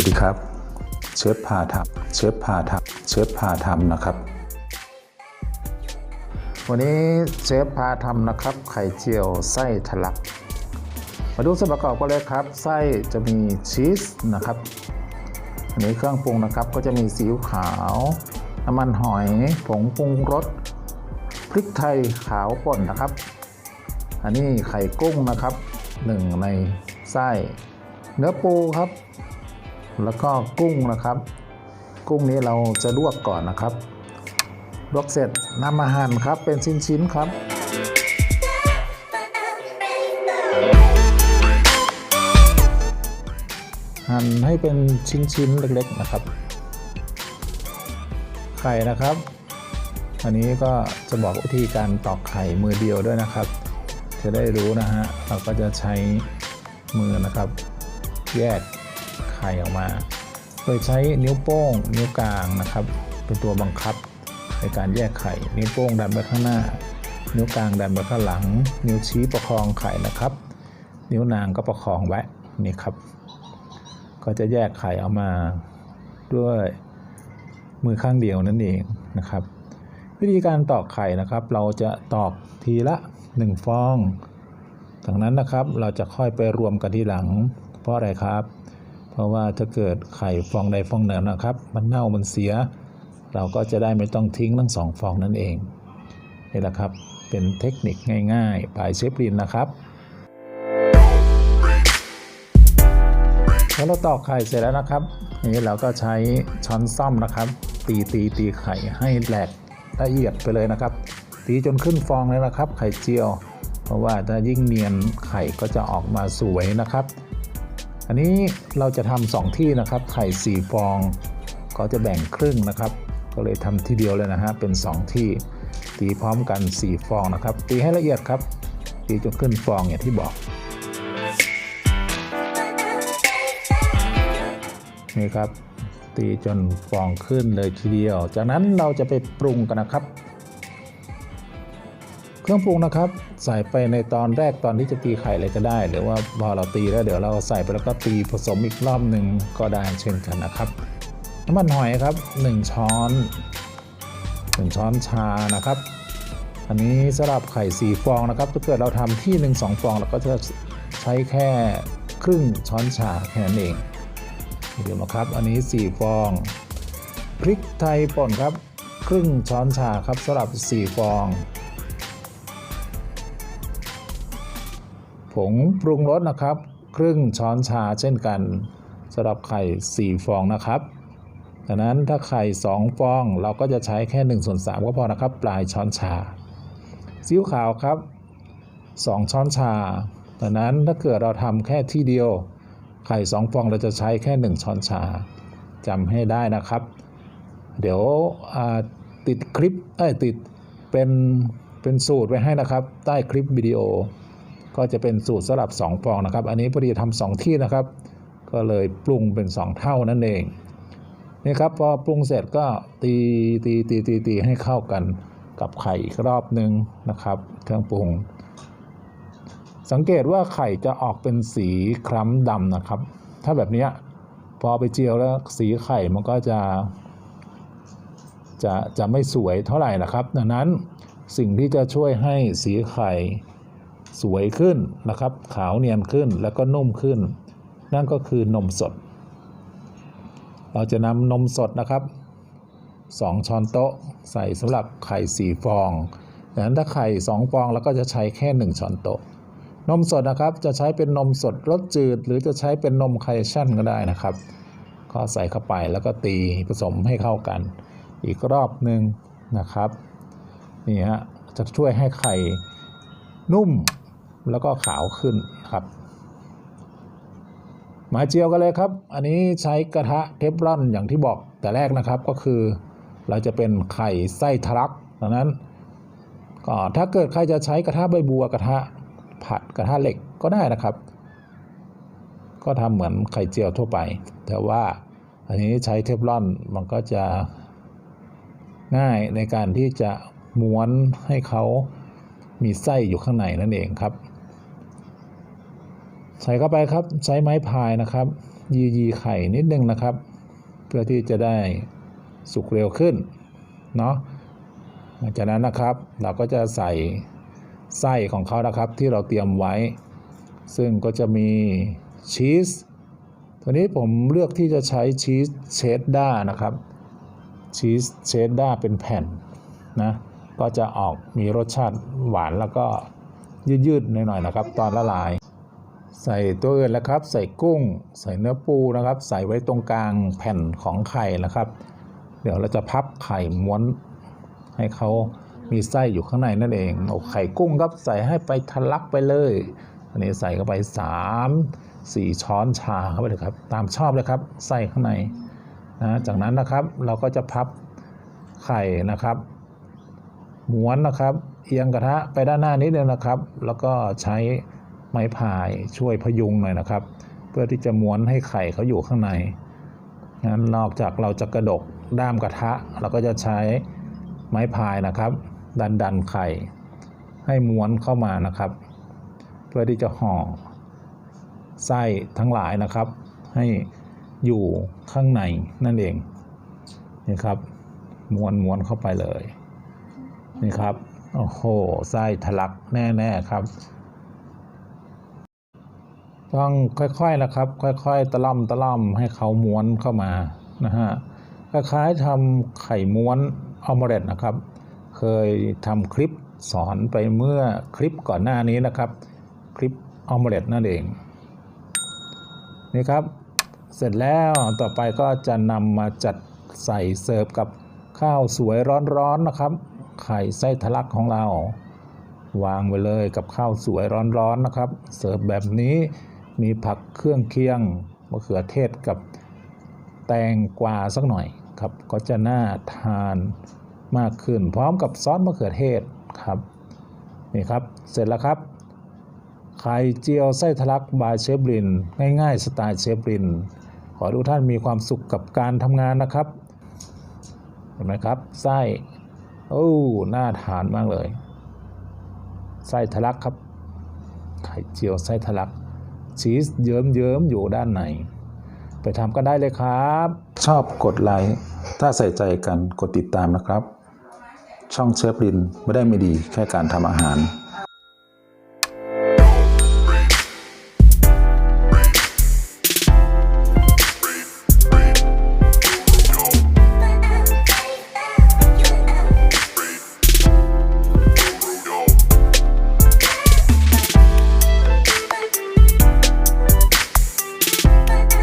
วัสดีครับ เชฟพาทำเชฟพาทำเชฟพาทำนะครับ วันนี้เชฟพาทำนะครับ ไข่เจียวไส้ทะลัก มาดูส่วนประกอบกันเลยครับ ไส้จะมีชีสนะครับอันนี้เครื่องปรุงนะครับก็จะมีซีอิ๊วขาว น้ำมันหอยผงปรุงรสพริกไทยขาวป่นนะครับ อันนี้ไข่กุ้งนะครับหนึ่งในไส้ เนื้อปูครับ แล้วก็กุ้งนะครับ กุ้งนี้เราจะลวกก่อนนะครับ ลวกเสร็จนำมาหั่นครับเป็นชิ้นๆครับหั่นให้เป็นชิ้นๆเล็กๆนะครับ ไข่นะครับ อันนี้ก็จะบอกวิธีการตอกไข่มือเดียวด้วยนะครับ จะได้รู้นะฮะเราก็จะใช้มือนะครับ แยก ไข่ออกมา โดยใช้นิ้วโป้ง นิ้วกลางนะครับ เป็นตัวบังคับในการแยกไข่ นิ้วโป้งดันไปข้างหน้า นิ้วกลางดันไปข้างหลัง นิ้วชี้ประคองไข่นะครับ นิ้วนางก็ประคองไว้นี่ครับ ก็จะแยกไข่ออกมาด้วยมือข้างเดียวนั่นเองนะครับ วิธีการตอกไข่นะครับ เราจะตอกทีละ 1 ฟองจากนั้นนะครับเราจะค่อยไปรวมกันทีหลัง เพราะอะไรครับเราะว่าถ้าเกิดไข่ฟองใดฟองหนึ่งนะครับ มันเน่ามันเสีย เราก็จะได้ไม่ต้องทิ้งทั้งสองฟองนั่นเองนี่แหละครับเป็นเทคนิคง่ายๆปลายเชฟลินนะครับพอเราตอกไข่เสร็จแล้วนะครับนี่เราก็ใช้ช้อนซ่อมนะครับ ตีตีตีไข่ให้แหลกละเอียดไปเลยนะครับ ตีจนขึ้นฟองเลยนะครับ ไข่เจียว เพราะว่าถ้ายิ่งเนียนไข่ก็จะออกมาสวยนะครับ อันนี้เราจะทำสองที่นะครับไข่สี่ฟองก็จะแบ่งครึ่งนะครับ ก็เลยทำทีเดียวเลยนะฮะเป็นสองที่ตีพร้อมกัน 4 ฟองนะครับ ตีให้ละเอียดครับ ตีจนขึ้นฟองอย่างที่บอกนี่ครับ ตีจนฟองขึ้นเลยทีเดียว จากนั้นเราจะไปปรุงกันนะครับ เครื่องปรุงนะครับ ใส่ไปในตอนแรกตอนที่จะตีไข่เลยก็ได้ หรือว่าพอเราตีแล้วเดี๋ยวเราใส่ไปแล้วก็ตีผสมอีกรอบหนึ่งก็ได้เช่นกันนะครับน้ำมันหอยครับ 1 ช้อน1ช้อนชานะครับ อันนี้สำหรับไข่ 4 ฟองนะครับถ้าเกิดเราทำที่ 1 2 ฟองเราก็จะใช้แค่ครึ่งช้อนชาแค่นั้นเองเดี๋ยวนะครับ อันนี้ 4 ฟองพริกไทยป่นครับ ครึ่งช้อนชาครับสำหรับ 4 ฟอง ผงปรุงรสนะครับ ครึ่งช้อนชาเช่นกันสำหรับไข่ 4 ฟองนะครับดังนั้นถ้าไข่ 2 ฟองเราก็จะใช้แค่1ส่วน3ก็พอนะครับ ปลายช้อนชาซีอิ๊วขาวครับ 2 ช้อนชาดังนั้นถ้าเกิดเราทำแค่ที่เดียว ไข่ 2 ฟองเราจะใช้แค่ 1 ช้อนชาจำให้ได้นะครับ เดี๋ยวติดคลิปเอ้ยติดเป็นเป็นสูตรไว้ให้นะครับ ใต้คลิปวิดีโอ ก็จะเป็นสูตรสำหรับ 2 ฟองนะครับ อันนี้พอดีทำสองที่นะครับ ก็เลยปรุงเป็น 2 เท่านั่นเองนี่ครับพอปรุงเสร็จก็ตีตีตีตีตีให้เข้ากันกับไข่อีกรอบหนึ่งนะครับ เครื่องปรุง สังเกตว่าไข่จะออกเป็นสีคล้ำดำนะครับ ถ้าแบบนี้พอไปเจียวแล้วสีไข่มันก็จะ จะจะไม่สวยเท่าไหร่นะครับ ดังนั้นสิ่งที่จะช่วยให้สีไข่ สวยขึ้นนะครับ ขาวเนียนขึ้นแล้วก็นุ่มขึ้น นั่นก็คือนมสด เราจะนำนมสดนะครับ 2 ช้อนโต๊ะ ใส่สำหรับไข่4ฟองดังนั้นถ้าไข่2ฟองเราก็จะใช้แค่ 1 ช้อนโต๊ะ นมสดนะครับจะใช้เป็นนมสดรสจืด หรือจะใช้เป็นนมคาเนชั่นก็ได้นะครับ ก็ใส่เข้าไปแล้วก็ตีผสมให้เข้ากัน อีกรอบหนึ่งนะครับนี่ฮะจะช่วยให้ไข่นุ่ม แล้วก็ขาวขึ้นครับ มาเจียวกันเลยครับ อันนี้ใช้กระทะเทฟลอนอย่างที่บอกแต่แรกนะครับก็คือ เราจะเป็นไข่ไส้ทะลักดังนั้นก็ถ้าเกิดใครจะใช้กระทะใบบัวกระทะผัดกระทะเหล็กก็ได้นะครับ ก็ทำเหมือนไข่เจียวทั่วไป แต่ว่าอันนี้ใช้เทฟลอนมันก็จะง่ายในการที่จะม้วนให้เขามีไส้อยู่ข้างในนั่นเองครับ ส่เข้าไปครับใช้ไม้พายนะครับ ยียีไข่นิดนึงนะครับ เพื่อที่จะได้สุกเร็วขึ้นเนาะหลังจากนั้นนะครับเราก็จะใส่ไส้ของเขานะครับที่เราเตรียมไว้ ซึ่งก็จะมีชีสตัวนี้ผมเลือกที่จะใช้ชีสเชดด้านะครับชีสเชดด้าเป็นแผ่นนะก็จะออกมีรสชาติหวานแล้วก็ยืดๆหน่อยๆนะครับ ตอนละลาย ใส่ตัวอื่นแล้วครับ ใส่กุ้ง ใส่เนื้อปูนะครับ ใส่ไว้ตรงกลางแผ่นของไข่นะครับ เดี๋ยวเราจะพับไข่ม้วนให้เขามีไส้อยู่ข้างในนั่นเองเอาไข่กุ้งครับใส่ให้ไปทะลักไปเลย อันนี้ใส่เข้าไป 3 4 ช้อนชาเข้าไปเลยครับ ตามชอบเลยครับไส้ข้างในนะจากนั้นนะครับเราก็จะพับไข่นะครับม้วนนะครับ เอียงกระทะไปด้านหน้านิดนึงนะครับ แล้วก็ใช้ ไม้พายช่วยพยุงหน่อยนะครับ เพื่อที่จะม้วนให้ไข่เขาอยู่ข้างในงั้นนอกจากเราจะกระดกด้ามกระทะ เราก็จะใช้ไม้พายนะครับ ดันดันไข่ ให้ม้วนเข้ามานะครับ เพื่อที่จะห่อไส้ทั้งหลายนะครับ ให้อยู่ข้างในนั่นเองนี่ครับม้วนม้วนเข้าไปเลยนี่ครับโอ้โหไส้ทะลักแน่ ๆ ครับ ต้องค่อยๆนะครับ ค่อยๆ ตะล่อมตะล่อมให้เขาม้วนเข้ามานะฮะคล้ายๆทำไข่ม้วนออมเล็ตนะครับ เคยทำคลิปสอนไปเมื่อคลิปก่อนหน้านี้นะครับ คลิปออมเล็ตนั่นเองนี่ครับ เสร็จแล้วต่อไปก็จะนำมาจัดใส่เสิร์ฟกับข้าวสวยร้อนๆนะครับ ไข่ไส้ทะลักของเรา วางไว้เลยกับข้าวสวยร้อนๆนะครับ เสิร์ฟแบบนี้ มีผักเครื่องเคียงมะเขือเทศกับแตงกวาสักหน่อยครับ ก็จะน่าทานมากขึ้น พร้อมกับซอสมะเขือเทศครับนี่ครับเสร็จแล้วครับไข่เจียวไส้ทะลักบายเชฟริน ง่ายๆสไตล์เชฟริน ขอให้ทุกท่านมีความสุขกับการทำงานนะครับเห็นไหมครับไส้โอ้น่าทานมากเลย ไส้ทะลักครับ ไข่เจียวไส้ทะลัก ชีสเยิ้มเยิ้มๆอยู่ด้านใน ไปทำกันได้เลยครับ ชอบกดไลค์ถ้าใส่ใจกันกดติดตามนะครับ ช่องเชฟรินไม่ได้ไม่ดีแค่การทำอาหาร